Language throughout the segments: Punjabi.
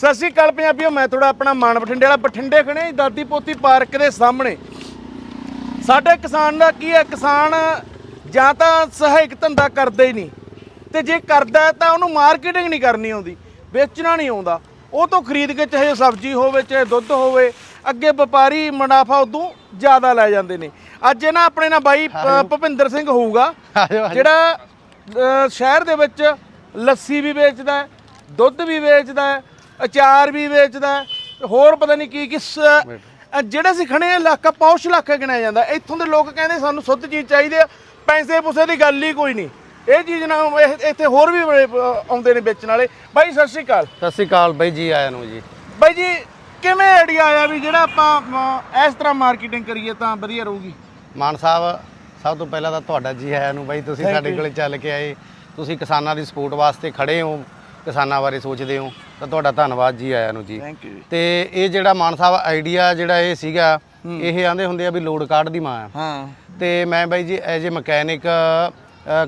ਸਤਿ ਸ਼੍ਰੀ ਅਕਾਲ ਪੰਜਾਬੀਓ ਮੈਂ ਤੁਹਾਡਾ ਆਪਣਾ ਮਾਨ ਬਠਿੰਡੇ ਵਾਲਾ। ਬਠਿੰਡੇ ਖੜੇ ਹਾਂ ਦਾਦੀ ਪੋਤੀ ਪਾਰਕ ਦੇ ਸਾਹਮਣੇ। ਸਾਡੇ ਕਿਸਾਨ ਦਾ ਕੀ ਹੈ ਕਿਸਾਨ ਜਾਂ ਤਾਂ ਸਹਾਇਕ ਧੰਦਾ ਕਰਦਾ ਹੀ ਨਹੀਂ। ਤੇ ਜੇ ਕਰਦਾ ਤਾਂ ਉਹਨੂੰ ਮਾਰਕੀਟਿੰਗ ਨਹੀਂ ਕਰਨੀ ਆਉਂਦੀ ਵੇਚਣਾ ਨਹੀਂ ਆਉਂਦਾ। ਉਹ ਤੋਂ ਖਰੀਦ ਕੇ ਚਾਹੇ ਸਬਜ਼ੀ ਹੋਵੇ ਚਾਹੇ ਦੁੱਧ ਹੋਵੇ ਅੱਗੇ ਵਪਾਰੀ ਮੁਨਾਫਾ ਉਦੋਂ ਜ਼ਿਆਦਾ ਲੈ ਜਾਂਦੇ ਨੇ। ਅੱਜ ਇਹ ਨਾ ਆਪਣੇ ਨਾਲ ਬਾਈ ਭੁਪਿੰਦਰ ਸਿੰਘ ਹੋਊਗਾ ਜਿਹੜਾ ਸ਼ਹਿਰ ਦੇ ਵਿੱਚ ਲੱਸੀ ਵੀ ਵੇਚਦਾ ਹੈ ਦੁੱਧ ਵੀ ਵੇਚਦਾ ਹੈ ਅਚਾਰ ਵੀ ਵੇਚਦਾ ਹੈ ਤੇ ਹੋਰ ਪਤਾ ਨਹੀਂ ਕੀ ਕਿਸ ਅ, ਜਿਹੜੇ ਅਸੀਂ ਖੜੇ ਇਲਾਕਾ ਪੌਸ਼ ਇਲਾਕਾ ਗਿਣਿਆ ਜਾਂਦਾ। ਇੱਥੋਂ ਦੇ ਲੋਕ ਕਹਿੰਦੇ ਸਾਨੂੰ ਸੁੱਧ ਚੀਜ਼ ਚਾਹੀਦੀ ਆ ਪੈਸੇ ਪੂਸੇ ਦੀ ਗੱਲ ਹੀ ਕੋਈ ਨਹੀਂ। ਇਹ ਚੀਜ਼ ਨਾ ਇਹ- ਇੱਥੇ ਹੋਰ ਵੀ ਬੜੇ ਅ, ਆਉਂਦੇ ਨੇ ਵੇਚਣ ਵਾਲੇ। ਬਾਈ ਸਤਿ ਸ਼੍ਰੀ ਅਕਾਲ। ਸਤਿ ਸ਼੍ਰੀ ਅਕਾਲ ਬਾਈ ਜੀ ਆਇਆਂ ਨੂੰ ਜੀ। ਬਾਈ ਜੀ ਕਿਵੇਂ ਆਈਡੀਆ ਆਇਆ ਵੀ ਜਿਹੜਾ ਆਪਾਂ ਅ, ਇਸ ਤਰ੍ਹਾਂ ਮਾਰਕੀਟਿੰਗ ਕਰੀਏ ਤਾਂ ਵਧੀਆ ਰਹੂਗੀ? ਮਾਨ ਸਾਹਿਬ ਸਭ ਤੋਂ ਪਹਿਲਾਂ ਤਾਂ ਤੁਹਾਡਾ ਜੀ ਆਇਆਂ ਨੂੰ ਬਾਈ ਤੁਸੀਂ ਸਾਡੇ ਕੋਲੇ ਚੱਲ ਕੇ ਆਏ। ਤੁਸੀਂ ਕਿਸਾਨਾਂ ਦੀ ਸਪੋਰਟ ਵਾਸਤੇ ਖੜੇ ਹੋ। ਕਿਸਾਨਾਂ ਬਾਰੇ ਸੋਚਦੇ ਹੋ ਤਾਂ ਤੁਹਾਡਾ ਧੰਨਵਾਦ ਜੀ ਆਇਆਂ ਨੂੰ ਜੀ। ਥੈਂਕ ਯੂ ਤੇ ਇਹ ਜਿਹੜਾ ਮਾਨ ਸਾਹਿਬ ਆਈਡੀਆ ਜਿਹੜਾ ਇਹ ਸੀਗਾ ਇਹ ਆਂਦੇ ਹੁੰਦੇ ਆ ਵੀ ਲੋਡ ਕਾਰਡ ਦੀ ਮਾਂ ਆ। ਹਾਂ। ਤੇ ਮੈਂ ਬਾਈ ਜੀ ਐਜ ਏ ਮਕੈਨਿਕ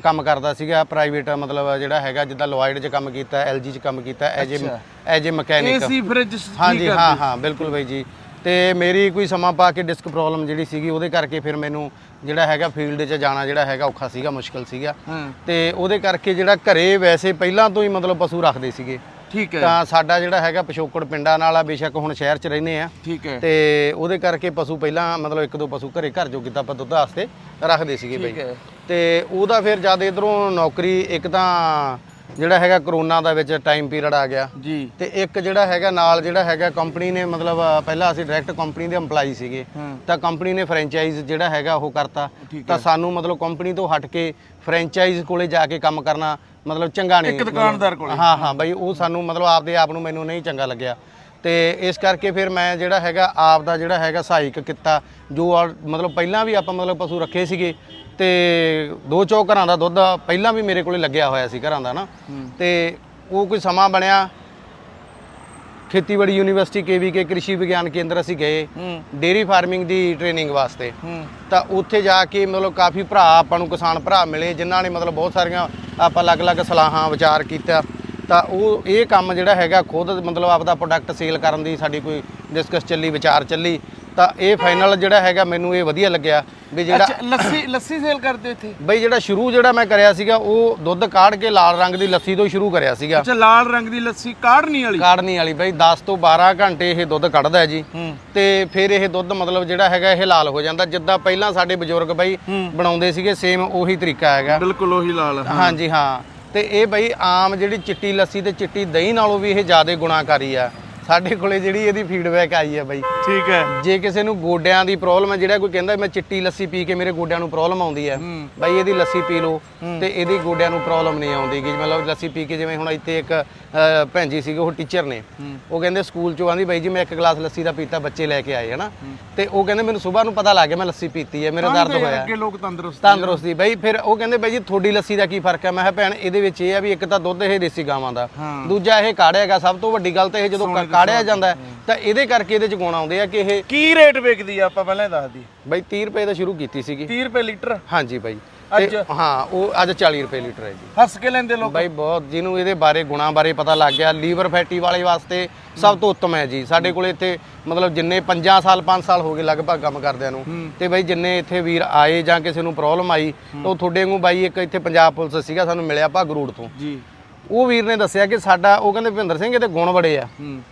ਕੰਮ ਕਰਦਾ ਸੀਗਾ ਪ੍ਰਾਈਵੇਟ ਮਤਲਬ ਜਿਹੜਾ ਹੈਗਾ ਜਿੱਦਾਂ ਲੋਇਡ 'ਚ ਕੰਮ ਕੀਤਾ ਐਲਜੀ 'ਚ ਕੰਮ ਕੀਤਾ as a as a mechanic. AC fridge ਹਾਂਜੀ ਹਾਂ ਹਾਂ ਬਿਲਕੁਲ ਬਾਈ ਜੀ। ਤੇ ਮੇਰੀ ਕੋਈ ਸਮਾਂ ਪਾ ਕੇ ਡਿਸਕ ਪ੍ਰੋਬਲਮ ਜਿਹੜੀ ਸੀਗੀ ਉਹਦੇ ਕਰਕੇ ਫਿਰ ਮੈਨੂੰ ਜਿਹੜਾ ਹੈਗਾ ਫੀਲਡ 'ਚ ਜਾਣਾ ਜਿਹੜਾ ਹੈਗਾ ਔਖਾ ਸੀਗਾ ਮੁਸ਼ਕਲ ਸੀਗਾ। ਤੇ ਉਹਦੇ ਕਰਕੇ ਜਿਹੜਾ ਘਰੇ ਵੈਸੇ ਪਹਿਲਾਂ ਤੋਂ ਹੀ ਮਤਲਬ ਪਸ਼ੂ ਰੱਖਦੇ ਸੀਗੇ। ਠੀਕ ਹੈ। ਤਾਂ ਸਾਡਾ ਜਿਹੜਾ ਹੈਗਾ ਪਿਛੋਕੜ ਪਿੰਡਾਂ ਨਾਲ ਆ ਬੇਸ਼ੱਕ ਹੁਣ ਸ਼ਹਿਰ 'ਚ ਰਹਿੰਦੇ ਆ। ਠੀਕ ਹੈ। ਤੇ ਉਹਦੇ ਕਰਕੇ ਪਸ਼ੂ ਪਹਿਲਾਂ ਮਤਲਬ ਇੱਕ ਦੋ ਪਸ਼ੂ ਘਰੇ ਘਰ ਜੋ ਕੀਤਾ ਆਪਾਂ ਦੁੱਧ ਵਾਸਤੇ ਰੱਖਦੇ ਸੀਗੇ ਠੀਕ ਬਈ। ਹੈ। ਤੇ ਉਹਦਾ ਫਿਰ ਜਦ ਇਧਰੋਂ ਨੌਕਰੀ ਇੱਕ ਤਾਂ ਜਿਹੜਾ ਹੈਗਾ ਕਰੋਨਾ ਦਾ ਵਿੱਚ ਟਾਈਮ ਪੀਰੀਅਡ ਆ ਗਿਆ। ਜੀ। ਤੇ ਇੱਕ ਜਿਹੜਾ ਹੈਗਾ ਨਾਲ ਜਿਹੜਾ ਹੈਗਾ ਕੰਪਨੀ ਨੇ ਮਤਲਬ ਪਹਿਲਾਂ ਅਸੀਂ ਡਾਇਰੈਕਟ ਕੰਪਨੀ ਦੇ EMPLOYE ਸੀਗੇ। ਤਾਂ ਕੰਪਨੀ ਨੇ ਫਰੈਂਚਾਈਜ਼ ਜਿਹੜਾ ਹੈਗਾ ਉਹ ਕਰਤਾ। ਤਾਂ ਸਾਨੂੰ ਮਤਲਬ ਕੰਪਨੀ ਤੋਂ ਹਟ ਕੇ ਫਰੈਂਚਾਈਜ਼ ਕੋਲੇ ਜਾ ਕੇ ਕੰਮ ਕਰਨਾ ਮਤਲਬ ਚੰਗਾ ਨਹੀਂ ਇੱਕ ਦੁਕਾਨਦਾਰ ਕੋਲੇ। ਹਾਂ ਹਾਂ ਬਈ ਉਹ ਸਾਨੂੰ ਮਤਲਬ ਆਪਦੇ ਆਪ ਨੂੰ ਮੈਨੂੰ ਨਹੀਂ ਚੰਗਾ ਲੱਗਿਆ। ਤੇ ਇਸ ਕਰਕੇ ਫਿਰ ਮੈਂ ਜਿਹੜਾ ਹੈਗਾ ਆਪ ਦਾ ਜਿਹੜਾ ਹੈਗਾ ਸਹਾਇਕ ਕੀਤਾ ਜੋ ਮਤਲਬ ਪਹਿਲਾਂ ਵੀ ਆਪਾਂ ਮਤਲਬ ਪਸ਼ੂ ਰੱਖੇ ਸੀਗੇ ਤੇ ਦੋ ਚੌ ਘਰਾਂ ਦਾ ਦੁੱਧ ਪਹਿਲਾਂ ਵੀ ਮੇਰੇ ਕੋਲੇ ਲੱਗਿਆ ਹੋਇਆ ਸੀ ਘਰਾਂ ਦਾ ਨਾ। ਤੇ ਉਹ ਕੋਈ ਸਮਾਂ ਬਣਿਆ ਖੇਤੀਬਾੜੀ ਯੂਨੀਵਰਸਿਟੀ ਕੇਵੀਕੇ ਕ੍ਰਿਸ਼ੀ ਵਿਗਿਆਨ ਕੇਂਦਰ ਅਸੀਂ ਗਏ ਡੇਰੀ ਫਾਰਮਿੰਗ ਦੀ ਟ੍ਰੇਨਿੰਗ ਵਾਸਤੇ। ਤਾਂ ਉੱਥੇ ਜਾ ਕੇ ਮਤਲਬ ਕਾਫੀ ਭਰਾ ਆਪਾਂ ਨੂੰ ਕਿਸਾਨ ਭਰਾ ਮਿਲੇ ਜਿਨ੍ਹਾਂ ਨੇ ਮਤਲਬ ਬਹੁਤ ਸਾਰੀਆਂ ਆਪਾਂ ਅਲੱਗ-ਅਲੱਗ ਸਲਾਹਾਂ ਵਿਚਾਰ ਕੀਤਾ। ਤਾਂ ਉਹ ਇਹ ਕੰਮ ਜਿਹੜਾ ਹੈਗਾ ਖੁਦ ਮਤਲਬ ਆਪਦਾ ਪ੍ਰੋਡਕਟ ਸੇਲ ਕਰਨ ਦੀ ਸਾਡੀ ਕੋਈ ਡਿਸਕਸ ਚੱਲੀ ਵਿਚਾਰ ਚੱਲੀ ਤਾਂ ਇਹ ਫਾਈਨਲ ਜਿਹੜਾ ਹੈਗਾ ਮੈਨੂੰ ਇਹ ਵਧੀਆ ਲੱਗਿਆ ਵੀ ਜਿਹੜਾ ਅੱਛਾ ਲੱਸੀ ਲੱਸੀ ਸੇਲ ਕਰਦੇ ਇੱਥੇ? ਬਈ ਜਿਹੜਾ ਸ਼ੁਰੂ ਜਿਹੜਾ ਮੈਂ ਕਰਿਆ ਸੀਗਾ ਉਹ ਦੁੱਧ ਕਾੜ ਕੇ ਲਾਲ ਰੰਗ ਦੀ ਲੱਸੀ ਤੋਂ ਸ਼ੁਰੂ ਕਰਿਆ ਸੀਗਾ। ਅੱਛਾ ਲਾਲ ਰੰਗ ਦੀ ਲੱਸੀ ਕਾੜਨੀ ਵਾਲੀ? ਕਾੜਨੀ ਵਾਲੀ ਬਈ 10 ਤੋਂ 12 ਘੰਟੇ ਇਹ ਦੁੱਧ ਕੱਢਦਾ ਹੈ ਜੀ। ਤੇ ਫਿਰ ਇਹ ਦੁੱਧ ਮਤਲਬ ਜਿਹੜਾ ਹੈਗਾ ਇਹ ਲਾਲ ਹੋ ਜਾਂਦਾ। ਜਿੱਦਾਂ ਪਹਿਲਾਂ ਸਾਡੇ ਬਜ਼ੁਰਗ ਬਈ ਬਣਾਉਂਦੇ ਸੀਗੇ ਸੇਮ ਉਹੀ ਤਰੀਕਾ ਹੈਗਾ। ਬਿਲਕੁਲ ਉਹੀ ਲਾਲ ਹਾਂਜੀ ਹਾਂ। ਤੇ ਇਹ ਬਈ ਆਮ ਜਿਹੜੀ ਚਿੱਟੀ ਲੱਸੀ ਤੇ ਚਿੱਟੀ ਦਹੀਂ ਨਾਲੋਂ ਵੀ ਇਹ ਜ਼ਿਆਦਾ ਗੁਣਾਕਾਰੀ ਆ। ਸਾਡੇ ਕੋਲੇ ਜਿਹੜੀ ਇਹਦੀ ਫੀਡਬੈਕ ਆਈ ਹੈ ਬਈ। ਠੀਕ ਹੈ। ਜੇ ਕਿਸੇ ਨੂੰ ਗੋਡਿਆਂ ਦੀ ਪ੍ਰੋਬਲਮ ਹੈ ਜਿਹੜਾ ਕੋਈ ਕਹਿੰਦਾ ਮੈਂ ਚਿੱਟੀ ਲੱਸੀ ਪੀ ਕੇ ਮੇਰੇ ਗੋਡਿਆਂ ਨੂੰ ਪ੍ਰੋਬਲਮ ਆਉਂਦੀ ਹੈ। ਬਾਈ ਇਹਦੀ ਲੱਸੀ ਪੀ ਲਓ ਤੇ ਇਹਦੀ ਗੋਡਿਆਂ ਨੂੰ ਪ੍ਰੋਬਲਮ ਨਹੀਂ ਆਉਂਦੀ ਗੀ। ਮਤਲਬ ਲੱਸੀ ਪੀ ਕੇ ਜਿਵੇਂ ਹੁਣ ਇੱਥੇ ਇੱਕ ਭੈਣ ਜੀ ਸੀਗੇ ਉਹ ਟੀਚਰ ਨੇ। ਉਹ ਕਹਿੰਦੇ ਸਕੂਲ ਚੋਂ ਆਂਦੀ ਬਾਈ ਜੀ ਮੈਂ ਇੱਕ ਗਲਾਸ ਲੱਸੀ ਦਾ ਪੀਤਾ ਬੱਚੇ ਲੈ ਕੇ ਆਏ ਹਨਾ। ਤੇ ਉਹ ਕਹਿੰਦੇ ਮੈਨੂੰ ਸਵੇਰ ਨੂੰ ਪਤਾ ਲੱਗ ਗਿਆ ਮੈਂ ਲੱਸੀ ਪੀਤੀ ਹੈ ਮੇਰੇ ਦਰਦ ਹੋਇਆ। ਅੱਗੇ ਲੋਕ ਤੰਦਰੁਸਤ ਤੰਦਰੁਸਤੀ ਬਈ ਫਿਰ ਉਹ ਕਹਿੰਦੇ ਬਾਈ ਜੀ ਤੁਹਾਡੀ ਲੱਸੀ ਦਾ ਕੀ ਫ਼ਰਕ ਹੈ ਮੈਂ ਕਿਹਾ ਭੈਣ ਇਹਦੇ ਵਿੱਚ ਇਹ ਆ ਵੀ ਇੱਕ ਤਾਂ ਦੁੱਧ ਇਹ ਦੇਸੀ ਗਾਵਾਂ ਦਾ। ਦੂਜਾ ਇਹ ਕਾੜਿਆ ਹੈਗਾ ਸਭ ਤੋਂ ਵੱਡੀ ਗੱਲ ਤਾਂ ਇਹ ਜਦੋਂ ਕਾ- ਕਾੜਿਆ ਜਾਂਦਾ ਹੈ, ਤਾਂ ਇਹਦੇ ਕਰਕੇ ਇਹਦੇ ਚ ਗੁਣ ਆਉਂਦੇ ਆ ਕਿ ਇਹ ਕੀ ਰੇਟ ਵਿਕਦੀ ਆ ਆਪਾਂ ਪਹਿਲਾਂ ਹੀ ਦੱਸ ਦੀ ਬਈ 30 ਰੁਪਏ ਤੋਂ ਸ਼ੁਰੂ ਕੀਤੀ ਸੀਗੀ। 30 ਰੁਪਏ ਲੀਟਰ? ਹਾਂਜੀ ਬਾਈ। ਅੱਜ? ਹਾਂ ਉਹ ਅੱਜ 40 ਰੁਪਏ ਲੀਟਰ ਹੈ ਜੀ। ਹੱਸ ਕੇ ਲੈਂਦੇ ਲੋਕ। ਬਾਈ ਬਹੁਤ ਜਿਹਨੂੰ ਇਹਦੇ ਬਾਰੇ ਗੁਣਾਂ ਬਾਰੇ ਪਤਾ ਲੱਗ ਗਿਆ ਲੀਵਰ ਫੈਟੀ ਵਾਲੇ ਵਾਸਤੇ ਸਭ ਤੋਂ ਉੱਤਮ ਹੈ ਜੀ। ਸਾਡੇ ਕੋਲੇ ਇੱਥੇ ਮਤਲਬ ਜਿੰਨੇ 5 ਸਾਲ 5 ਸਾਲ ਹੋ ਗਏ ਲਗਭਗ ਕੰਮ ਕਰਦਿਆਂ ਨੂੰ। ਤੇ ਬਾਈ ਜਿੰਨੇ ਇੱਥੇ ਵੀਰ ਆਏ ਜਾਂ ਕਿਸੇ ਨੂੰ ਪ੍ਰੋਬਲਮ ਆਈ ਤਾਂ ਉਹ ਤੁਹਾਡੇ ਵਾਂਗੂ ਬਾਈ ਇੱਕ ਇੱਥੇ ਪੰਜਾਬ ਪੁਲਿਸ ਸੀਗਾ ਸਾਨੂੰ ਮਿਲਿਆ ਭਾਗਰੂੜ ਤੋਂ। ਜੀ। ਉਹ ਵੀਰ ਨੇ ਦੱਸਿਆ ਕਿ ਸਾਡਾ ਉਹ ਕਹਿੰਦੇ ਭਿੰਦਰ ਸਿੰਘ ਇਹਦੇ ਗੁਣ ਬੜੇ ਆ।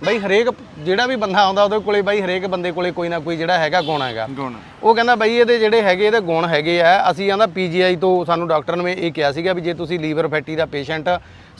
ਬਾਈ ਹਰੇਕ ਜਿਹੜਾ ਵੀ ਬੰਦਾ ਆਉਂਦਾ ਉਹਦੇ ਕੋਲੇ ਬਾਈ ਹਰੇਕ ਬੰਦੇ ਕੋਲੇ ਕੋਈ ਨਾ ਕੋਈ ਜਿਹੜਾ ਹੈਗਾ ਗੁਣ ਹੈਗਾ। ਗੁਣ। ਉਹ ਕਹਿੰਦਾ ਬਾਈ ਇਹਦੇ ਜਿਹੜੇ ਹੈਗੇ ਇਹਦੇ ਗੁਣ ਹੈਗੇ ਆ। ਅਸੀਂ ਆਂਦਾ ਪੀਜੀਆਈ ਤੋਂ ਸਾਨੂੰ ਡਾਕਟਰ ਨੇ ਇਹ ਕਿਹਾ ਸੀਗਾ ਵੀ ਜੇ ਤੁਸੀਂ ਲੀਵਰ ਫੈਟੀ ਦਾ ਪੇਸ਼ੈਂਟ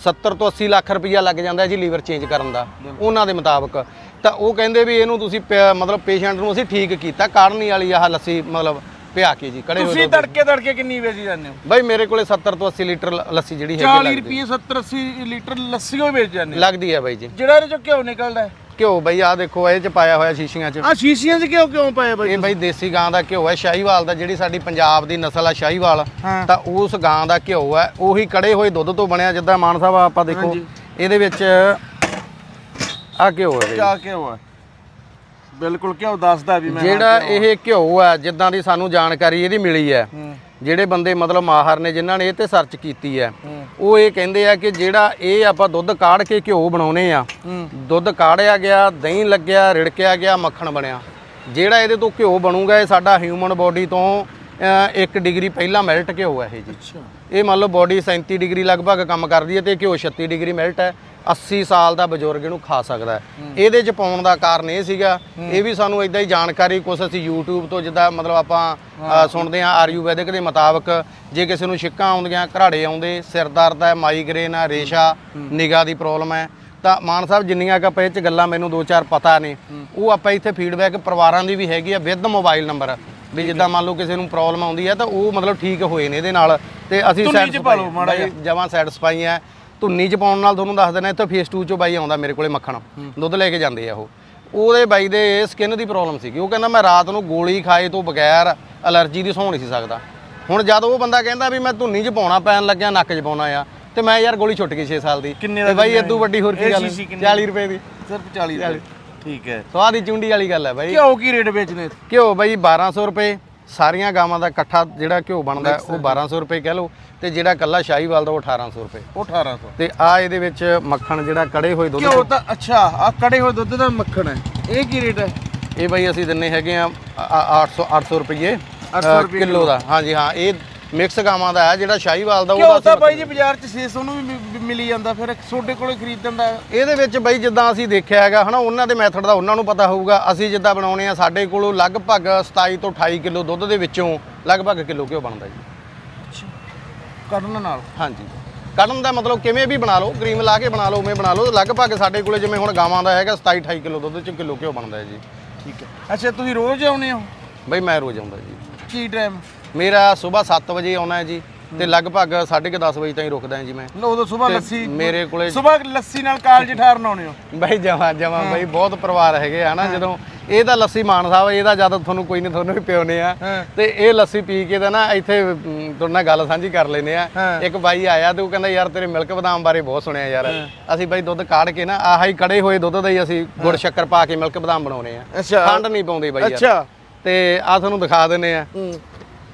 70 ਤੋਂ 80 ਲੱਖ ਰੁਪਈਆ ਲੱਗ ਜਾਂਦਾ ਜੀ ਲੀਵਰ ਚੇਂਜ ਕਰਨ ਦਾ ਉਹਨਾਂ ਦੇ ਮੁਤਾਬਕ। ਤਾਂ ਉਹ ਕਹਿੰਦੇ ਵੀ ਇਹਨੂੰ ਤੁਸੀਂ ਮਤਲਬ ਪੇਸ਼ੈਂਟ ਨੂੰ ਅਸੀਂ ਠੀਕ ਕੀਤਾ। ਕਾੜਨੀ ਵਾਲੀ ਆਹ ਲੱਸੀ ਮਤਲਬ ਪਿਆ ਕੇ ਜੀ ਕੜੇ ਹੋਏ ਤੁਸੀਂ ਦੁੱਧ। ਤੜਕੇ ਤੜਕੇ ਕਿੰਨੀ ਵੇਚੀ ਜਾਂਦੇ ਹੋ? ਬਾਈ ਮੇਰੇ ਕੋਲੇ 70 ਤੋਂ 80 ਲੀਟਰ ਲ- ਲੱਸੀ ਜਿਹੜੀ ਹੈਗੀ 40 ਲੱਗਦੀ ਰੁਪਏ 70 80 ਲੀਟਰ ਲੱਸੀ ਉਹ ਵੇਚ ਜਾਂਦੇ ਹੋ। ਲੱਗਦੀ ਹੈ ਬਾਈ ਜੀ। ਜਿਹੜਾ ਇਹਦੇ ਚੋਂ ਘਿਓ ਨਿਕਲਦਾ ਹੈ। ਘਿਓ ਬਾਈ ਆ ਦੇਖੋ ਇਹ ਚ ਪਾਇਆ ਹੋਇਆ ਸ਼ੀਸ਼ੀਆਂ ਚ। ਆ ਸ਼ੀਸ਼ੀਆਂ 'ਚ ਘਿਓ ਕਿਉਂ ਪਾਇਆ ਬਾਈ ਇਹ ਬਾਈ ਦੇਸੀ ਗਾਂ ਦਾ ਘਿਓ ਹੈ ਸ਼ਾਹੀਵਾਲ ਦਾ ਜਿਹੜੀ ਸਾਡੀ ਪੰਜਾਬ ਦੀ ਨਸਲ ਆ ਸ਼ਾਹੀਵਾਲ ਹਾਂ। ਤਾਂ ਉਸ ਗਾਂ ਦਾ ਘਿਓ ਹੈ। ਉਹੀ ਕੜੇ ਹੋਏ ਦੁੱਧ ਤੋਂ ਬਣਿਆ ਜਿੱਦਾਂ ਮਾਨ ਸਾਹਿਬ ਆਪਾਂ ਦੇਖੋ ਹਾਂਜੀ। ਇਹਦੇ ਵਿੱਚ ਆ ਘਿਓ ਹੈ ਕਿਆ ਘਿਓ ਹੈ। ਬਿਲਕੁਲ ਘਿਓ ਦੱਸਦਾ ਵੀ ਮੈਂ ਜਿਹੜਾ ਇਹ ਘਿਓ ਹੈ ਜਿੱਦਾਂ ਦੀ ਸਾਨੂੰ ਜਾਣਕਾਰੀ ਇਹਦੀ ਮਿਲੀ ਹੈ। ਜਿਹੜੇ ਬੰਦੇ ਮਤਲਬ ਮਾਹਰ ਨੇ ਜਿਨ੍ਹਾਂ ਨੇ ਇਹ ਤੇ ਸਰਚ ਕੀਤੀ ਹੈ ਉਹ ਇਹ ਕਹਿੰਦੇ ਆ ਕਿ ਜਿਹੜਾ ਇਹ ਆਪਾਂ ਦੁੱਧ ਕਾੜ ਕੇ ਘਿਓ ਬਣਾਉਨੇ ਆ ਦੁੱਧ ਕਾੜਿਆ ਗਿਆ ਦਹੀਂ ਲੱਗਿਆ ਰਿੜਕਿਆ ਗਿਆ ਮੱਖਣ ਬਣਿਆ। ਜਿਹੜਾ ਇਹਦੇ ਤੋਂ ਘਿਓ ਬਣੂਗਾ ਇਹ ਸਾਡਾ ਹਿਊਮਨ ਬੋਡੀ ਤੋਂ 1 ਡਿਗਰੀ ਪਹਿਲਾਂ ਮੈਲਟ ਘਿਓ ਹੈ ਇਹ ਜੀ। ਇਹ ਮੰਨ ਲਓ ਬੋਡੀ 37 ਡਿਗਰੀ ਲਗਭਗ ਕੰਮ ਕਰਦੀ ਹੈ ਤੇ ਘਿਓ 36 ਡਿਗਰੀ ਮੈਲਟ ਹੈ। 80 ਸਾਲ ਦਾ ਬਜ਼ੁਰਗ ਇਹਨੂੰ ਖਾ ਸਕਦਾ ਹੈ। ਇਹਦੇ ਚ ਪਾਉਣ ਦਾ ਕਾਰਨ ਇਹ ਸੀਗਾ ਇਹ ਵੀ ਸਾਨੂੰ ਇਦਾਂ ਹੀ ਜਾਣਕਾਰੀ ਕੁਛ ਅਸੀਂ YouTube ਤੋਂ ਜਿੱਦਾਂ ਮਤਲਬ ਆਪਾਂ ਅ, ਸੁਣਦੇ ਹਾਂ ਆਯੁਰਵੈਦਿਕ ਦੇ ਮੁਤਾਬਕ ਜੇ ਕਿਸੇ ਨੂੰ ਛਿੱਕਾਂ ਆਉਂਦੀਆਂ ਘਰਾੜੇ ਆਉਂਦੇ ਸਿਰ ਦਰਦ ਹੈ ਮਾਈਗ੍ਰੇਨ ਹੈ ਰੇਸ਼ਾ ਨਿਗਾਹ ਦੀ ਪ੍ਰੋਬਲਮ ਹੈ ਤਾਂ ਮਾਨ ਸਾਹਿਬ ਜਿੰਨੀਆਂ ਕੁ ਆਪਾਂ ਇਹ ਚ ਗੱਲਾਂ ਮੈਨੂੰ ਦੋ ਚਾਰ ਪਤਾ ਨੇ ਉਹ ਆਪਾਂ ਇੱਥੇ ਫੀਡਬੈਕ ਪਰਿਵਾਰਾਂ ਦੀ ਵੀ ਹੈਗੀ ਆ ਵਿਦ ਮੋਬਾਈਲ ਨੰਬਰ ਵੀ ਜਿੱਦਾਂ ਮੰਨ ਲਓ ਕਿਸੇ ਨੂੰ ਪ੍ਰੋਬਲਮ ਆਉਂਦੀ ਹੈ ਤਾਂ ਉਹ ਮਤਲਬ ਠੀਕ ਹੋਏ ਨੇ ਇਹਦੇ ਨਾਲ ਤੇ ਅਸੀਂ ਧੁੰਨੀ 'ਚ ਪਾ ਲਓ ਮਾੜਾ ਬਾਈ ਜਮਾਂ ਸੈਟੀਸਫਾਈ ਹੈ। ਧੁੰਨੀ ਚ ਪਾਉਣ ਨਾਲ ਤੁਹਾਨੂੰ ਦੱਸ ਦੇਣਾ ਇੱਥੇ ਫੇਸ 2 ਚੋਂ ਬਾਈ ਆਉਂਦਾ ਮੇਰੇ ਕੋਲੇ ਮੱਖਣ। ਦੁੱਧ ਲੈ ਕੇ ਜਾਂਦੇ ਆ ਉਹ। ਉਹਦੇ ਬਾਈ ਦੇ ਸਕਿਨ ਦੀ ਪ੍ਰੋਬਲਮ ਸੀਗੀ। ਉਹ ਕਹਿੰਦਾ ਮੈਂ ਰਾਤ ਨੂੰ ਗੋਲੀ ਖਾਏ ਤੋਂ ਬਗੈਰ ਅਲਰਜੀ ਦੀ ਸੌਂ ਨਹੀਂ ਸੀ ਸਕਦਾ। ਹੁਣ ਜਦ ਉਹ ਬੰਦਾ ਕਹਿੰਦਾ ਵੀ ਮੈਂ ਧੁੰਨੀ ਚ ਪਾਉਣਾ ਪੈਣ ਲੱਗਿਆ ਨੱਕ ਚ ਪਾਉਣਾ ਆ ਤੇ ਮੈਂ ਯਾਰ ਗੋਲੀ ਛੁੱਟ ਗਈ 6 ਸਾਲ ਦੀ। ਕਿੰਨੇ ਤੇ ਬਾਈ ਦਿੰਦੇ ਇਦੋਂ ਵੱਡੀ ਹੋਰ ਕੀ ਗੱਲ ਕਿੰਨੀ? 40 ਰੁਪਏ ਦੀ। ਸਿਰਫ 40 ਰੁਪਏ। ਠੀਕ ਹੈ। ਸਵਾਦ ਦੀ ਚੁੰਡੀ ਵਾਲੀ ਗੱਲ ਹੈ ਬਾਈ। ਘਿਓ ਕੀ ਰੇਟ ਵੇਚਦੇ? ਘਿਓ ਬਾਈ 1200 ਰੁਪਏ। ਸਾਰੀਆਂ ਗਾਵਾਂ ਦਾ ਇਕੱਠਾ ਜਿਹੜਾ ਘਿਓ ਬਣਦਾ ਉਹ 1200 ਰੁਪਏ ਕਹਿ ਲਓ ਤੇ ਜਿਹੜਾ ਕੱਲਾ ਸ਼ਾਹੀਵਾਲ ਦਾ ਉਹ 1800 ਰੁਪਏ। ਉਹ 1800 ਤੇ ਆ ਇਹਦੇ ਵਿੱਚ ਮੱਖਣ ਜਿਹੜਾ ਕੜੇ ਹੋਏ ਦੁੱਧ ਘਿਓ ਤਾਂ ਅੱਛਾ ਆ ਕੜੇ ਹੋਏ ਦੁੱਧ ਦਾ ਮੱਖਣ ਹੈ। ਇਹ ਕੀ ਰੇਟ ਹੈ? ਇਹ ਬਾਈ ਅਸੀਂ ਦਿੰਨੇ ਹੈਗੇ ਆ 800 800 ਰੁਪਏ 800 ਰੁਪਏ ਕਿਲੋ। ਦਾ। ਹਾਂਜੀ ਹਾਂ ਇਹ ਮਿਕਸ ਗਾਵਾਂ ਦਾ ਹੈ ਜਿਹੜਾ ਸ਼ਾਹੀਵਾਲ ਦਾ ਉਹਦਾ ਤਾਂ ਬਾਈ ਜੀ ਬਾਜ਼ਾਰ 'ਚ 600 ਨੂੰ ਵੀ ਮਿ- ਮਿਲੀ ਜਾਂਦਾ ਫਿਰ ਛੋਟੇ ਕੋਲੇ ਖਰੀਦਣ ਦਾ ਇਹਦੇ ਵਿੱਚ ਬਾਈ ਜਿੱਦਾਂ ਅਸੀਂ ਦੇਖਿਆ ਹੈਗਾ ਹਨਾ ਉਹਨਾਂ ਦੇ ਮੈਥਡ ਦਾ ਉਹਨਾਂ ਨੂੰ ਪਤਾ ਹੋਊਗਾ। ਅਸੀਂ ਜਿੱਦਾਂ ਬਣਾਉਣੇ ਆ ਸਾਡੇ ਕੋਲੋਂ ਲਗਭਗ 27 ਤੋਂ 28 ਕਿਲੋ ਦੁੱਧ ਦੇ ਵਿੱਚੋਂ ਲਗਭਗ ਕਿਲੋ ਘਿਓ ਬਣਦਾ ਜੀ। ਕਰਨ ਨਾਲ। ਹਾਂਜੀ। ਕੱਢਣ ਦਾ ਮਤਲਬ ਕਿਵੇਂ ਵੀ ਬਣਾ ਲਓ ਕਰੀਮ ਲਾ ਕੇ ਬਣਾ ਲਓ ਉਵੇਂ ਬਣਾ ਲਓ ਲਗਭਗ ਸਾਡੇ ਕੋਲੇ ਜਿਵੇਂ ਹੁਣ ਗਾਵਾਂ ਦਾ ਹੈਗਾ 27 28 ਕਿਲੋ ਦੁੱਧ ਚ ਕਿਲੋ ਘਿਓ ਬਣਦਾ ਹੈ ਜੀ। ਠੀਕ ਹੈ। ਅੱਛਾ ਤੁਸੀਂ ਰੋਜ਼ ਆਉਨੇ ਹੋ? ਬਈ ਮੈਂ ਰੋਜ਼ ਆਉਂਦਾ ਜੀ। ਕੀ ਟਾਈਮ ਮੇਰਾ ਸਵੇਰ 7 ਵਜੇ ਆਉਣਾ ਹੈ ਜੀ ਤੇ ਲਗਭਗ 10:30 ਵਜੇ ਤਾਈਂ ਰੁਕਦਾ ਹਾਂ ਜੀ ਮੈਂ। ਉਦੋਂ ਸਵੇਰ ਲੱਸੀ ਮੇਰੇ ਕੋਲੇ ਸਵੇਰ ਲੱਸੀ ਨਾਲ ਕਾਲਜ ਠਾਰਨ ਆਉਨੇ ਹੋ। ਬਾਈ ਜਮਾ ਜਮਾ ਬਾਈ ਬਹੁਤ ਪਰਿਵਾਰ ਹੈਗੇ ਆ ਨਾ ਜਦੋਂ ਇਹ ਤਾਂ ਲੱਸੀ ਮਾਨ ਸਾਹਿਬ ਇਹਦਾ ਜਦ ਤੁਹਾਨੂੰ ਕੋਈ ਨਹੀਂ ਤੁਹਾਨੂੰ ਵੀ ਪਿਉਨੇ ਆ। ਤੇ ਇਹ ਲੱਸੀ ਪੀ ਕੇ ਤਾਂ ਨਾ ਇੱਥੇ ਤੁਹਾਡੇ ਨਾਲ ਗੱਲ ਸਾਂਝੀ ਕਰ ਲੈਨੇ ਆ। ਇੱਕ ਬਾਈ ਆਇਆ ਤੇ ਉਹ ਕਹਿੰਦਾ ਯਾਰ ਤੇਰੇ ਮਿਲਕ ਬਦਾਮ ਬਾਰੇ ਬਹੁਤ ਸੁਣਿਆ ਯਾਰ। ਅਸੀਂ ਬਾਈ ਦੁੱਧ ਕਾੜ ਕੇ ਨਾ ਆਹ ਹੀ ਕੜੇ ਹੋਏ ਦੁੱਧ ਦਾ ਹੀ ਅਸੀਂ ਗੁੜ ਸ਼ੱਕਰ ਪਾ ਕੇ ਮਿਲਕ ਬਦਾਮ ਬਣਾਉਨੇ ਆ। ਖੰਡ ਨਹੀਂ ਪਾਉਂਦੇ ਬਾਈ ਯਾਰ। ਅੱਛਾ। ਤੇ ਆ ਤੁਹਾਨੂੰ ਦਿਖਾ ਦਿੰਨੇ ਆ।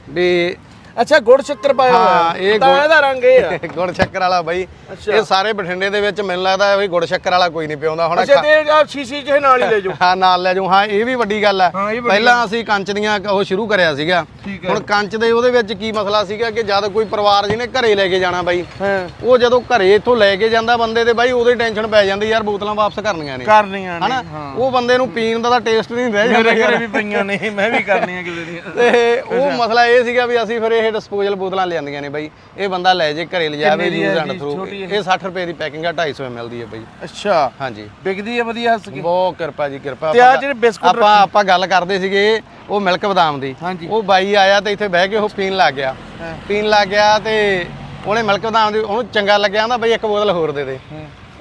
ਹੂੰ ਵੀ ਅੱਛਾ ਗੁੜ ਸ਼ੱਕਰ ਪਾਇਆ ਹਾਂ, ਹੋਇਆ ਇਹ ਤਾਂ ਗੁੜ- ਇਹਦਾ ਰੰਗ ਇਹ ਆ। ਗੁੜ ਸ਼ੱਕਰ ਵਾਲਾ ਬਾਈ। ਅੱਛਾ। ਇਹ ਸਾਰੇ ਬਠਿੰਡੇ ਦੇ ਵਿੱਚ ਮੈਨੂੰ ਲੱਗਦਾ ਵੀ ਗੁੜ ਸ਼ੱਕਰ ਵਾਲਾ ਕੋਈ ਨਹੀਂ ਪਿਆਉਂਦਾ ਹੁਣ ਅੱਛਾ ਤੇ ਆ ਸ਼ੀਸ਼ੀ ਇਹ ਨਾਲ ਹੀ ਲੈ ਜਾਓ। ਹਾਂ ਨਾਲ ਲੈ ਜਾਓ ਹਾਂ ਇਹ ਵੀ ਵੱਡੀ ਗੱਲ ਹੈ ਹਾਂ, ਇਹ ਵੱਡੀ ਪਹਿਲਾਂ ਅਸੀਂ ਕੰਚ ਦੀਆਂ ਉਹ ਸ਼ੁਰੂ ਕਰਿਆ ਸੀਗਾ। ਠੀਕ ਹੈ। ਹੁਣ ਕੰਚ ਦੇ ਉਹਦੇ ਵਿੱਚ ਕੀ ਮਸਲਾ ਸੀਗਾ ਕਿ ਜਦ ਕੋਈ ਪਰਿਵਾਰ ਜਿਹਨੇ ਘਰੇ ਲੈ ਕੇ ਜਾਣਾ ਬਾਈ ਹਾਂ। ਉਹ ਜਦੋਂ ਘਰੇ ਇੱਥੋਂ ਲੈ ਕੇ ਜਾਂਦਾ ਬੰਦੇ ਤੇ ਬਾਈ ਉਹਦੇ ਟੈਨਸ਼ਨ ਪੈ ਜਾਂਦੀ ਯਾਰ ਬੋਤਲਾਂ ਵਾਪਸ ਕਰਨੀਆਂ ਨੇ। ਕਰਨੀਆਂ ਨੇ ਹਨਾ? ਹਾਂ। ਉਹ ਬੰਦੇ ਨੂੰ ਪੀਣ ਦਾ ਤਾਂ ਟੇਸਟ ਨਹੀਂ ਰਹਿ ਜਾਂਦਾ। ਮੇਰੇ। ਘਰੇ ਵੀ ਪਈਆਂ ਨੇ ਮੈਂ ਵੀ ਕਰਨੀਆਂ ਕਿਸੇ ਦੀਆਂ। ਤੇ ਉਹ ਮਸਲਾ ਇਹ ਸੀਗਾ ਵੀ ਅਸੀਂ ਫਿਰ ਇਹ ਡਿਸਪੋਜ਼ਲ ਬੋਤਲਾਂ ਲਿਆਂਦੀਆਂ ਨੇ ਬਾਈ। ਇਹ ਬੰਦਾ ਲੈ ਜੇ ਘਰੇ ਲਿਜਾਵੇ ਕਿੰਨੇ ਦੀ ਯੂਜ਼ ਹੈ ਐਂਡ ਜੀ? ਥਰੂ ਛੋਟੀ ਇਹ 60 ਰੁਪਏ ਦੀ ਪੈਕਿੰਗ ਆ 250 ml ਦੀ ਹੈ ਬਾਈ। ਅੱਛਾ। ਹਾਂਜੀ। ਵਿਕਦੀ ਹੈ ਵਧੀਆ ਹੱਸ ਕੇ? ਬਹੁਤ ਕਿਰਪਾ ਜੀ ਕਿਰਪਾ। ਤੇ ਆਹ ਆਪਾਂ- ਜਿਹੜੇ ਬਿਸਕੁਟ ਆਪਾਂ ਆਪਾਂ ਗੱਲ ਕਰਦੇ ਸੀਗੇ ਉਹ ਮਿਲਕ ਬਦਾਮ ਦੀ। ਹਾਂਜੀ। ਉਹ ਬਾਈ ਆਇਆ ਤੇ ਇੱਥੇ ਬਹਿ ਕੇ ਉਹ ਪੀਣ ਲੱਗ ਗਿਆ। ਹਾਂ। ਪੀਣ ਲੱਗ ਗਿਆ ਤੇ ਉਹਨੇ ਮਿਲਕ ਬਦਾਮ ਦੀ ਉਹਨੂੰ ਚੰਗਾ ਲੱਗਿਆ ਕਹਿੰਦਾ ਬਈ ਇੱਕ ਬੋਤਲ ਹੋਰ ਦੇ ਦੇ।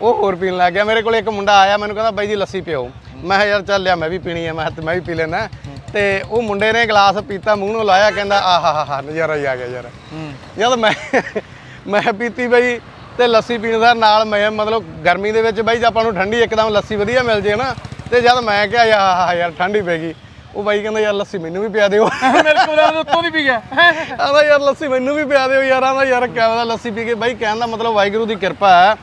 ਉਹ ਹੋਰ ਪੀਣ ਲੱਗ ਗਿਆ। ਮੇਰੇ ਕੋਲ ਇੱਕ ਮੁੰਡਾ ਆਇਆ ਮੈਨੂੰ ਕਹਿੰਦਾ ਬਾਈ ਜੀ ਲੱਸੀ ਪਿਓ। ਮੈਂ ਕਿਹਾ ਯਾਰ ਚੱਲ ਲਿਆ ਮੈਂ ਵੀ ਪੀਣੀ ਹੈ ਮੈਂ ਕਿਹਾ ਤੇ ਮੈਂ ਵੀ ਪੀ ਲੈਣਾ ਤੇ ਉਹ ਮੁੰਡੇ ਨੇ ਗਲਾਸ ਪੀਤਾ ਮੂੰਹ ਨੂੰ ਲਾਇਆ ਕਹਿੰਦਾ ਆਹਾ ਹਾ ਹਾ ਨਜ਼ਾਰਾ ਹੀ ਆ ਗਿਆ ਯਾਰ। ਹੂੰ। ਜਦ ਮੈਂ ਮੈਂ ਪੀਤੀ ਬਈ ਤੇ ਲੱਸੀ ਪੀਣ ਦਾ ਨਾਲ ਮੈਂ ਮਤਲਬ ਗਰਮੀ ਦੇ ਵਿੱਚ ਬਈ ਜੇ ਆਪਾਂ ਨੂੰ ਠੰਡੀ ਇੱਕਦਮ ਲੱਸੀ ਵਧੀਆ ਮਿਲ ਜੇ ਨਾ ਤੇ ਜਦ ਮੈਂ ਕਿਹਾ ਯਾਰ ਯਾਰ ਠੰਡੀ ਪੈ ਗਈ। ਉਹ ਬਾਈ ਕਹਿੰਦਾ ਯਾਰ ਲੱਸੀ ਮੈਨੂੰ ਵੀ ਪਿਆ ਦਿਓ। ਮੇਰੇ ਕੋਲ ਤਾਂ ਉੱਤੋਂ ਦੀ ਪੀ ਗਿਆ। ਆਂਦਾ ਯਾਰ ਲੱਸੀ ਮੈਨੂੰ ਵੀ ਪਿਆ ਦਿਓ ਯਾਰ ਆਂਦਾ ਯਾਰ ਕਿਆ ਲੱਸੀ ਪੀ ਕੇ ਬਾਈ ਕਹਿਣ ਦਾ ਮਤਲਬ ਵਾਹਿਗੁਰੂ ਦੀ ਕਿਰਪਾ ਹੈ।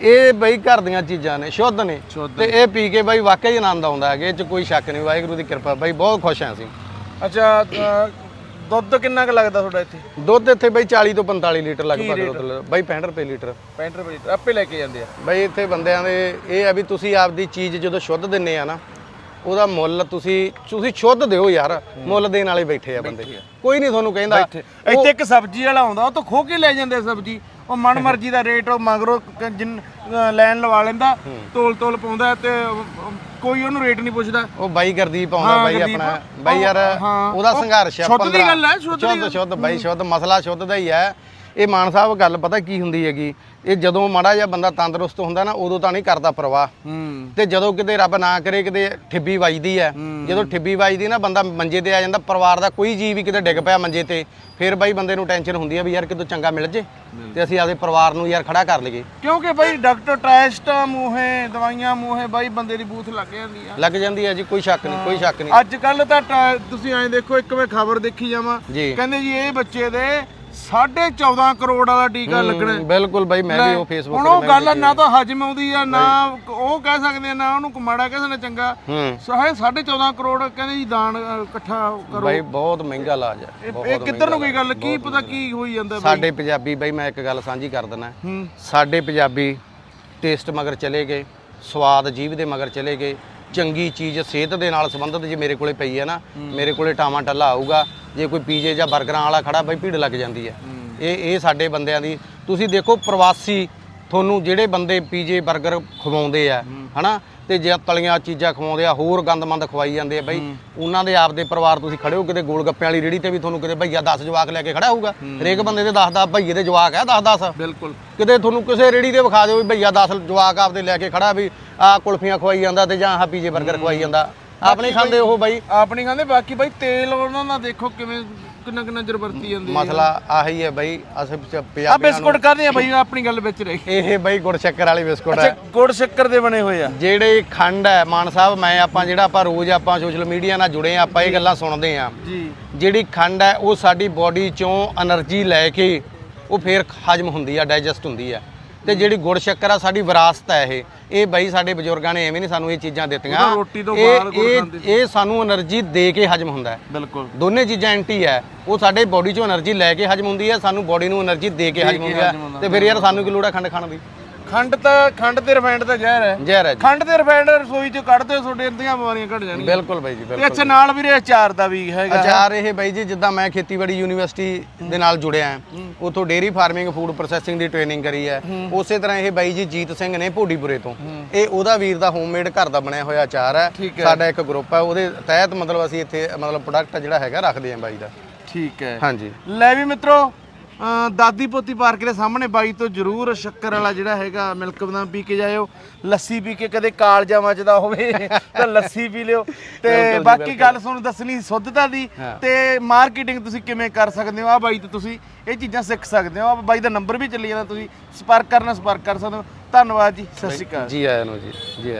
ਇਹ ਬਈ ਘਰ ਦੀਆਂ ਚੀਜ਼ਾਂ ਨੇ ਸ਼ੁੱਧ ਨੇ। ਸ਼ੁੱਧ ਤੇ ਇਹ ਪੀ ਕੇ ਬਾਈ ਵਾਕਈ ਆਨੰਦ ਆਉਂਦਾ ਹੈ ਇਹ ਚ ਕੋਈ ਸ਼ੱਕ ਨਹੀਂ ਵਾਹਿਗੁਰੂ ਦੀ ਕਿਰਪਾ। ਬਾਈ ਬਹੁਤ ਖੁਸ਼ ਹਾਂ ਅਸੀਂ। ਅੱਛਾ ਦੁੱਧ ਕਿੰਨਾ ਕੁ ਲੱਗਦਾ ਤੁਹਾਡਾ ਇੱਥੇ? ਦੁੱਧ ਇੱਥੇ ਬਾਈ 40 ਤੋਂ 45 ਲੀਟਰ ਲਗਭਗ ਦੁੱਧ। ਬਾਈ 65 ਰੁਪਏ ਲੀਟਰ। 65 ਰੁਪਏ ਲੀਟਰ ਆਪੇ ਲੈ ਕੇ ਜਾਂਦੇ ਆ। ਬਈ ਇੱਥੇ ਬੰਦਿਆਂ ਦੇ ਇਹ ਆ ਵੀ ਤੁਸੀਂ ਆਪਦੀ ਚੀਜ਼ ਜਦੋਂ ਸ਼ੁੱਧ ਦਿੰਨੇ ਆ ਨਾ ਉਹਦਾ ਮੁੱਲ ਤੁਸੀਂ ਤੁਸੀਂ ਸ਼ੁੱਧ ਦਿਓ ਯਾਰ ਮੁੱਲ ਦੇਣ ਵਾਲੇ ਬੈਠੇ ਆ ਬੰਦੇ। ਕੋਈ ਨਹੀਂ ਤੁਹਾਨੂੰ ਕਹਿੰਦਾ। ਇੱਥੇ ਇੱਕ ਸਬਜ਼ੀ ਵਾਲਾ ਆਉਂਦਾ ਉਹ ਤਾਂ ਖੋ ਕੇ ਲੈ ਜਾਂਦੇ ਸਬਜ਼ੀ। ਉਹ ਮਨ ਮਰਜ਼ੀ ਦਾ ਰੇਟ ਉਹ ਮਗਰੋਂ ਲਾਈਨ ਲਵਾ ਲੈਂਦਾ ਤੋਲ ਤੋਲ ਪਾਉਂਦਾ ਤੇ ਕੋਈ ਉਹਨੂੰ ਰੇਟ ਨਹੀਂ ਪੁੱਛਦਾ ਉਹ ਬਾਈ ਗੁਰਦੀਪ ਆਉਂਦਾ ਬਾਈ। ਆਪਣਾ ਬਾਈ ਯਾਰ। ਉਹਦਾ ਉਹ ਸੰਘਰਸ਼ ਆ ਸ਼ੁੱਧ ਦੀ 15 ਗੱਲ ਹੈ, ਸ਼ੁੱਧ। ਸ਼ੁੱਧ ਬਾਈ ਸ਼ੁੱਧ ਮਸਲਾ ਸ਼ੁੱਧ ਦਾ ਹੀ ਹੈ ਇਹ ਮਾਨ ਸਾਹਿਬ ਗੱਲ ਪਤਾ ਕੀ ਹੁੰਦੀ ਹੈਗੀ? ਇਹ ਜਦੋਂ ਮਾੜਾ ਜਿਹਾ ਬੰਦਾ ਤੰਦਰੁਸਤ ਹੁੰਦਾ ਨਾ ਉਦੋਂ ਤਾਂ ਨਹੀਂ ਕਰਦਾ ਪ੍ਰਵਾਹ। ਹੂੰ। ਤੇ ਜਦੋਂ ਕਿਤੇ ਰੱਬ ਨਾ ਕਰੇ ਕਿਤੇ ਠਿੱਬੀ ਵੱਜਦੀ ਹੈ। ਜਦੋਂ ਠਿੱਬੀ ਵੱਜਦੀ ਨਾ ਬੰਦਾ ਮੰਜੇ ਤੇ ਆ ਜਾਂਦਾ ਪਰਿਵਾਰ ਦਾ ਕੋਈ ਜੀ ਵੀ ਕਿਤੇ ਡਿੱਗ ਪਿਆ ਮੰਜੇ ਤੇ ਫਿਰ ਬਾਈ ਬੰਦੇ ਨੂੰ ਟੈਨਸ਼ਨ ਹੁੰਦੀ ਹੈ ਵੀ ਯਾਰ ਕਿਤੋਂ ਚੰਗਾ ਮਿਲ ਜੇ ਤੇ ਅਸੀਂ ਆਪਦੇ ਪਰਿਵਾਰ ਨੂੰ ਯਾਰ ਖੜਾ ਕਰ ਲਈਏ। ਕਿਉਂਕਿ ਬਾਈ ਡਾਕਟਰ ਟੈਸਟ ਮੂਹੇ ਦਵਾਈਆਂ ਮੂਹੇ ਬਾਈ ਬੰਦੇ ਦੀ ਬੂਥ ਲੱਗ ਜਾਂਦੀ ਆ। ਲੱਗ ਜਾਂਦੀ ਹੈ ਜੀ ਕੋਈ ਸ਼ੱਕ ਨਹੀਂ ਕੋਈ ਸ਼ੱਕ ਨਹੀਂ। ਅੱਜ ਕੱਲ ਤਾਂ ਟ- ਤੁਸੀਂ ਐਂ ਦੇਖੋ ਇੱਕ ਮੈਂ ਖਬਰ ਦੇਖੀ ਜਾਵਾਂ। ਜੀ। ਕਹਿੰਦੇ ਜੀ ਇਹ ਬੱਚੇ ਦੇ 14.5 ਕਰੋੜ ਵਾਲਾ ਟੀਕਾ ਲੱਗਣਾ ਹੈ। ਬਿਲਕੁਲ ਬਾਈ ਮੈਂ ਵੀ ਉਹ ਫੇਸਬੁੱਕ ਹੁਣ ਉਹ ਗੱਲ ਨਾ ਤਾਂ ਹਜਮ ਆਉਂਦੀ ਆ ਨਾ ਉਹ ਕਹਿ ਸਕਦੇ ਆ ਨਾ ਉਹਨੂੰ ਮਾੜਾ ਕਹਿ ਸਕਦੇ ਚੰਗਾ। ਹੂੰ। ਸਹਾਏ 14.5 ਕਰੋੜ ਕਹਿੰਦੇ ਜੀ ਦਾਨ ਅ, ਇਕੱਠਾ ਕਰੋ। ਬਾਈ ਬਹੁਤ ਮਹਿੰਗਾ ਇਲਾਜ ਹੈ ਇਹ- ਇਹ ਕਿੱਧਰ ਨੂੰ ਕੋਈ ਗੱਲ ਕੀ ਪਤਾ ਕੀ ਹੋਈ ਜਾਂਦਾ ਬਾਈ? ਸਾਡੇ ਪੰਜਾਬੀ ਬਾਈ ਮੈਂ ਇੱਕ ਗੱਲ ਸਾਂਝੀ ਕਰ ਦਿੰਦਾ। ਹੂੰ। ਸਾਡੇ ਪੰਜਾਬੀ ਟੇਸਟ ਮਗਰ ਚਲੇ ਗਏ ਸਵਾਦ ਜੀਭ ਦੇ ਮਗਰ ਚਲੇ ਗਏ। ਚੰਗੀ ਚੀਜ਼ ਸਿਹਤ ਦੇ ਨਾਲ ਸੰਬੰਧਿਤ ਜੇ ਮੇਰੇ ਕੋਲੇ ਪਈ ਹੈ ਨਾ ਮੇਰੇ ਕੋਲੇ ਟਾਵਾਂ ਟੱਲਾ ਆਊਗਾ ਜੇ ਕੋਈ ਪੀਜੇ ਜਾਂ 버ਗਰਾਂ ਵਾਲਾ ਖੜਾ ਬਾਈ ਭੀੜ ਲੱਗ ਜਾਂਦੀ ਹੈ। ਇਹ ਇਹ ਸਾਡੇ ਬੰਦਿਆਂ ਦੀ ਤੁਸੀਂ ਦੇਖੋ ਪ੍ਰਵਾਸੀ ਤੁਹਾਨੂੰ ਜਿਹੜੇ ਬੰਦੇ ਪੀਜੇ 버ਗਰ ਖਵਾਉਂਦੇ ਆ ਹਨਾ? ਤੇ ਜੇ ਤਲੀਆਂ ਚੀਜ਼ਾਂ ਖਵਾਉਂਦੇ ਆ ਹੋਰ ਗੰਦਮੰਦ ਖਵਾਈ ਜਾਂਦੇ ਆ ਬਾਈ ਉਹਨਾਂ ਦੇ ਆਪਦੇ ਪਰਿਵਾਰ ਤੁਸੀਂ ਖੜੇ ਹੋ ਕਿਤੇ ਗੋਲ ਗੱਪਿਆਂ ਵਾਲੀ ਰੇੜੀ ਤੇ ਵੀ ਤੁਹਾਨੂੰ ਕਿਤੇ ਭਈਆ 10 ਜਵਾਕ ਲੈ ਕੇ ਖੜਾ ਹੋਊਗਾ। ਹਰੇਕ ਬੰਦੇ ਦੇ 10 10 ਭਈਏ ਦੇ ਜਵਾਕ ਆ 10 10 ਬਿਲਕੁਲ। ਕਿਤੇ ਤੁਹਾਨੂੰ ਕਿਸੇ ਰੇੜੀ ਤੇ ਵਿਖਾ ਦਿਓ ਵੀ ਭਈਆ 10 ਜਵਾਕ ਆਪਦੇ ਲੈ ਕੇ ਖੜਾ ਵੀ ਆ ਕੁਲਫੀਆਂ ਖਵਾਈ ਜਾਂਦਾ ਤੇ ਜਾਂ ਆਹ ਪੀਜੇ 버ਗਰ ਖਵਾਈ ਜਾਂਦਾ। ਆਪਣੇ ਖਾਂਦੇ ਉਹ ਬਾਈ। ਆਪਣੀ ਕਹਿੰਦੇ ਬਾਕੀ ਬਾਈ ਤੇਲ ਉਹਨਾਂ ਦਾ ਦੇਖੋ ਕਿਵੇਂ ਕਿੰਨਾ ਕਿੰਨਾ ਚਿਰ ਵਰਤੀ ਜਾਂਦੀ ਹੈ? ਮਸਲਾ ਆਹੀ ਹੈ ਬਈ ਅਸੀਂ ਪੰਜਾਬੀਆਂ ਆ ਬਿਸਕੁਟ ਕਾਦੇ ਆ ਬਈ ਆਪਣੀ ਗੱਲ ਵਿੱਚ ਰਹੀ ਇਹ ਬਈ ਗੁੜ ਸ਼ੱਕਰ ਵਾਲੇ ਬਿਸਕੁਟ ਹੈ। ਅੱਛਾ ਗੁੜ ਸ਼ੱਕਰ ਦੇ ਬਣੇ ਹੋਏ ਆ। ਜਿਹੜੇ ਖੰਡ ਹੈ ਮਾਨ ਸਾਹਿਬ ਮੈਂ ਆਪਾਂ ਜਿਹੜਾ ਆਪਾਂ ਰੋਜ਼ ਆਪਾਂ ਸੋਸ਼ਲ ਮੀਡੀਆ ਨਾਲ ਜੁੜੇ ਆ ਆਪਾਂ ਇਹ ਗੱਲਾਂ ਸੁਣਦੇ ਆ ਜੀ। ਜਿਹੜੀ ਖੰਡ ਹੈ ਉਹ ਸਾਡੀ ਬਾਡੀ ਚੋਂ એનર્ਜੀ ਲੈ ਕੇ ਉਹ ਫੇਰ ਹਜਮ ਹੁੰਦੀ ਆ ਡਾਈਜੈਸਟ ਹੁੰਦੀ ਆ। ਤੇ ਜਿਹੜੀ ਗੁੜ ਸ਼ੱਕਰ ਆ ਸਾਡੀ ਵਿਰਾਸਤ ਹੈ ਇਹ। ਇਹ ਬਾਈ ਸਾਡੇ ਬਜ਼ੁਰਗਾਂ ਨੇ ਐਵੇਂ ਨਹੀਂ ਸਾਨੂੰ ਇਹ ਚੀਜ਼ਾਂ ਦਿੱਤੀਆਂ। ਇਹ ਸਾਨੂੰ એનર્ਜੀ ਦੇ ਕੇ ਹਜਮ ਹੁੰਦਾ ਹੈ। ਬਿਲਕੁਲ। ਦੋਨੇ ਚੀਜ਼ਾਂ ਐਂਟੀ ਹੈ। ਉਹ ਸਾਡੇ ਬਾਡੀ ਚੋਂ એનર્ਜੀ ਲੈ ਕੇ ਹਜਮ ਹੁੰਦੀ ਹੈ ਸਾਨੂੰ ਬਾਡੀ ਨੂੰ એનર્ਜੀ ਦੇ ਕੇ ਹਜਮ ਹੁੰਦੀ ਹੈ। ਤੇ ਫਿਰ ਯਾਰ ਸਾਨੂੰ ਕੀ ਲੋੜ ਹੈ ਖੰਡ ਖਾਣ ਦੀ? ਖੰਡ ਤਾਂ ਖੰਡ ਤੇ ਰਿਫਾਈਂਡ ਤਾਂ ਜ਼ਹਿਰ ਹੈ। ਜ਼ਹਿਰ ਹੈ ਜੀ। ਖੰਡ ਤੇ ਰਿਫਾਈਂਡ ਰਸੋਈ ਚ ਕੱਢਦੇ ਹੋ ਤੁਹਾਡੇ ਅੰਦੀਆਂ ਬਿਮਾਰੀਆਂ ਘਟ ਜਾਣਗੀਆਂ। ਬਿਲਕੁਲ ਬਾਈ ਜੀ ਤੇ ਬਿਲਕੁਲ। ਅੱਛਾ ਨਾਲ ਵੀਰੇ ਅਚਾਰ ਦਾ ਵੀ ਹੈਗਾ। ਅਚਾਰ ਇਹ ਬਾਈ ਜੀ ਜਿੱਦਾਂ ਮੈਂ ਖੇਤੀਬਾੜੀ ਯੂਨੀਵਰਸਿਟੀ ਦੇ ਨਾਲ ਜੁੜਿਆ ਹਾਂ। ਉਥੋਂ ਡੇਅਰੀ ਫਾਰਮਿੰਗ ਫੂਡ ਪ੍ਰੋਸੈਸਿੰਗ ਦੀ ਟ੍ਰੇਨਿੰਗ ਕਰੀ ਹੈ। ਉਸੇ ਤਰ੍ਹਾਂ ਇਹ ਬਾਈ ਜੀ ਜੀਤ ਸਿੰਘ ਨੇ ਭੋਡੀਪੁਰੇ ਤੋਂ। ਇਹ ਉਹਦਾ ਵੀਰ ਦਾ ਹੋਮਮੇਡ ਘਰ ਦਾ ਬਣਿਆ ਹੋਇਆ ਅਚਾਰ ਹੈ। ਠੀਕ ਹੈ। ਸਾਡਾ ਇੱਕ ਗਰੁੱਪ ਹੈ ਉਹਦੇ ਤਹਿਤ ਮਤਲਬ ਅਸੀਂ ਇੱਥੇ ਮਤਲਬ ਪ੍ਰੋਡਕਟ ਜਿਹੜਾ ਹੈਗਾ ਰੱਖਦੇ ਹਾਂ ਬਾਈ ਦਾ। ਠੀਕ ਹੈ। ਹਾਂਜੀ। ਲੈ ਵੀ ਮਿੱਤਰੋ ਦਾਦੀ ਪੋਤੀ ਪਾਰਕ ਦੇ ਸਾਹਮਣੇ ਬਾਈ ਤੋਂ ਜਰੂਰ ਸ਼ੱਕਰ ਵਾਲਾ ਜਿਹੜਾ ਹੈਗਾ ਮਿਲਕ ਬਦਾਮ ਪੀ ਕੇ ਜਾਇਓ ਲੱਸੀ ਪੀ ਕੇ ਕਦੇ ਕਾਲਜਾ ਮੱਚਦਾ ਹੋਵੇ ਤਾਂ ਲੱਸੀ ਪੀ ਲਿਓ। ਤੇ ਬਾਕੀ ਗੱਲ ਤੁਹਾਨੂੰ ਦੱਸਣੀ ਸੁੱਧਤਾ ਦੀ। ਤੇ ਮਾਰਕੀਟਿੰਗ ਤੁਸੀਂ ਕਿਵੇਂ ਕਰ ਸਕਦੇ ਹੋ? ਆ ਬਾਈ ਤੋਂ ਤੁਸੀਂ ਇਹ ਚੀਜ਼ਾਂ ਸਿੱਖ ਸਕਦੇ ਹੋ। ਆ ਬਾਈ ਦਾ ਨੰਬਰ ਵੀ ਚੱਲੀ ਜਾਂਦਾ ਤੁਸੀਂ ਸੰਪਰਕ ਕਰਨਾ ਸੰਪਰਕ ਕਰ ਸਕਦੇ ਹੋ। ਧੰਨਵਾਦ ਜੀ ਸਤਿ ਸ਼੍ਰੀ ਅਕਾਲ। ਜੀ ਆਇਆਂ ਨੂੰ ਜੀ ਜੀ।